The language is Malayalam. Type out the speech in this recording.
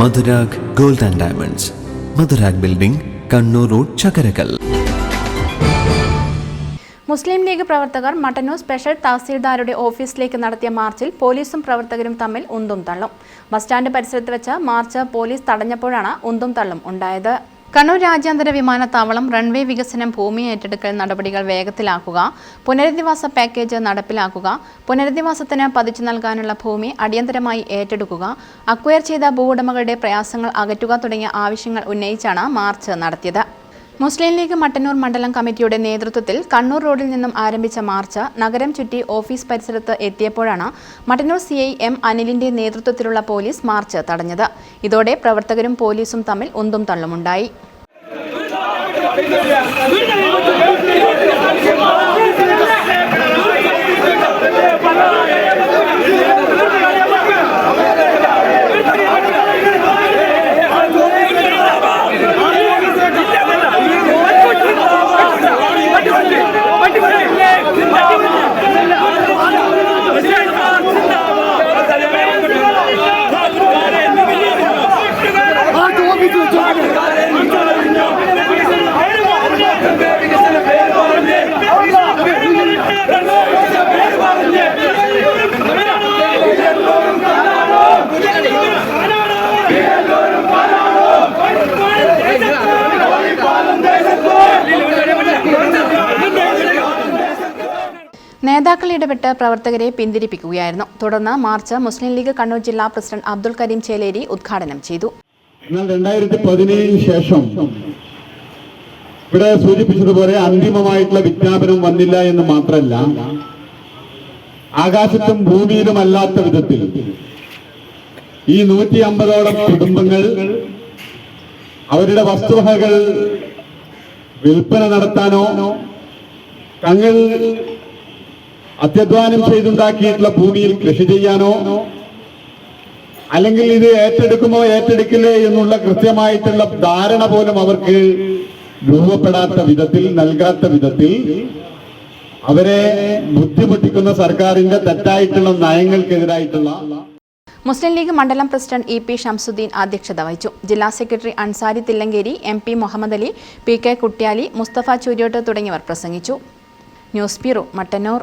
Madhurag gold and diamonds. Madhurag building Kannur road Chakkarakkal. Muslim League പ്രവർത്തകർ മട്ടന്നൂർ സ്പെഷ്യൽ തഹസീൽദാരുടെ ഓഫീസിലേക്ക് നടത്തിയ മാർച്ചിൽ പോലീസും പ്രവർത്തകരും തമ്മിൽ ഉന്തും തള്ളും. ബസ് സ്റ്റാൻഡ് പരിസരത്ത് വെച്ച് മാർച്ച് പോലീസ് തടഞ്ഞപ്പോഴാണ് ഉന്തും തള്ളും ഉണ്ടായത്. കണ്ണൂർ രാജ്യാന്തര വിമാനത്താവളം റൺവേ വികസനം ഭൂമി ഏറ്റെടുക്കൽ നടപടികൾ വേഗത്തിലാക്കുക പുനരധിവാസ പാക്കേജ് നടപ്പിലാക്കുക പുനരധിവാസത്തിന് പതിച്ചു നൽകാനുള്ള ഭൂമി അടിയന്തരമായി ഏറ്റെടുക്കുക അക്വയർ ചെയ്ത ഭൂവുടമകളുടെ പ്രയാസങ്ങൾ അകറ്റുക തുടങ്ങിയ ആവശ്യങ്ങൾ ഉന്നയിച്ചാണ് മാർച്ച് നടത്തിയത്. മുസ്ലിം ലീഗ് മട്ടന്നൂർ മണ്ഡലം കമ്മിറ്റിയുടെ നേതൃത്വത്തിൽ കണ്ണൂർ റോഡിൽ നിന്നും ആരംഭിച്ച മാർച്ച് നഗരം ചുറ്റി ഓഫീസ് പരിസരത്ത് എത്തിയപ്പോഴാണ് മട്ടന്നൂർ സി ഐ എം അനിലിന്റെ നേതൃത്വത്തിലുള്ള പോലീസ് മാർച്ച് തടഞ്ഞത്. ഇതോടെ പ്രവർത്തകരും പോലീസും തമ്മിൽ ഉന്തും തള്ളുമുണ്ടായി. നേതാക്കൾ ഇടപെട്ട് പ്രവർത്തകരെ പിന്തിരിപ്പിക്കുകയായിരുന്നു. തുടർന്ന് മാർച്ച് മുസ്ലിം ലീഗ് കണ്ണൂർ ജില്ലാ പ്രസിഡന്റ് അബ്ദുൽ കരീം ചേലേരി ഉദ്ഘാടനം ചെയ്തു. എന്നാൽ രണ്ടായിരത്തി പതിനേഴിന് ശേഷം ഇവിടെ സൂചിപ്പിച്ചതുപോലെ അന്തിമമായിട്ടുള്ള വിജ്ഞാപനം വന്നില്ല എന്ന് മാത്രമല്ല ആകാശത്തും ഭൂമിയിലുമല്ലാത്ത വിധത്തിൽ ഈ നൂറ്റി അമ്പതോളം കുടുംബങ്ങൾ അവരുടെ വസ്തുവകകൾ വിൽപ്പന നടത്താനോ തങ്ങൾ അത്യധ്വാനം ചെയ്തുണ്ടാക്കിയിട്ടുള്ള ഭൂമിയിൽ കൃഷി ചെയ്യാനോ അല്ലെങ്കിൽ ഇത് ഏറ്റെടുക്കുമോ ഏറ്റെടുക്കില്ലേ എന്നുള്ള കൃത്യമായിട്ടുള്ള ധാരണ പോലും അവർക്ക് രൂപപ്പെടാത്ത വിധത്തിൽ നൽകാത്ത വിധത്തിൽ അവരെ ബുദ്ധിമുട്ടിക്കുന്ന സർക്കാരിന്റെ തെറ്റായിട്ടുള്ള നയങ്ങൾക്കെതിരായിട്ടുള്ള മുസ്ലിം ലീഗ് മണ്ഡലം പ്രസിഡന്റ് ഇ പി ഷംസുദ്ദീൻ അധ്യക്ഷത വഹിച്ചു. ജില്ലാ secretary Ansari Thillankeri M P Muhammad Ali P K Kuttiyali Mustafa Churiyot തുടങ്ങിയവർ പ്രസംഗിച്ചു. News bureau Mattannur.